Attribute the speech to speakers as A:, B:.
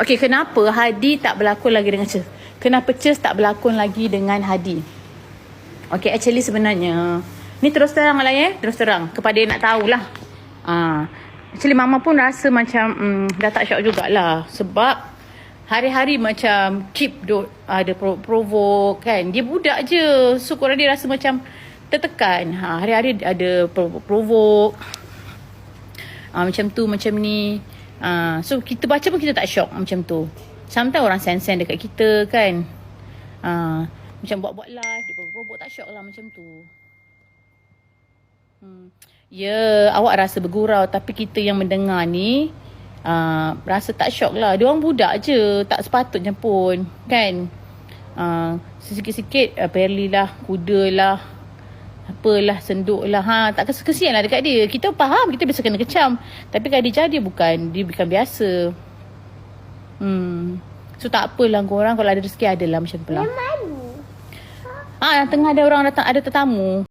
A: Okey, kenapa Hadi tak berlakon lagi dengan Ches? Kenapa Ches tak berlakon lagi dengan Hadi? Okey, actually sebenarnya ni terus terang lah ya, terus terang kepada yang nak tahulah. Ah, actually mama pun rasa macam mm, dah tak syok jugalah sebab hari-hari macam keep do ada pro, provoke kan. Dia budak je. So korang dia rasa macam tertekan. Ha, hari-hari ada pro, provoke. Ah, macam tu, macam ni. Ah, so kita baca pun kita tak shock macam tu. Sometimes orang sen-sen dekat kita kan. Ah, macam buat-buat live, robot tak shock lah macam tu. Hmm. Ya, awak rasa bergurau tapi kita yang mendengar ni uh, rasa tak shock lah. Dia orang budak je, tak sepatutnya pun, kan? Uh, sikit-sikit uh, lah, kuda lah, apalah, senduk lah. Ha, tak kes- kesian lah dekat dia. Kita faham, kita biasa kena kecam. Tapi Khadijah dia bukan, dia bukan biasa. Hmm. So tak apalah korang kalau ada rezeki adalah macam tu lah. Ah, tengah ada orang datang, ada tetamu.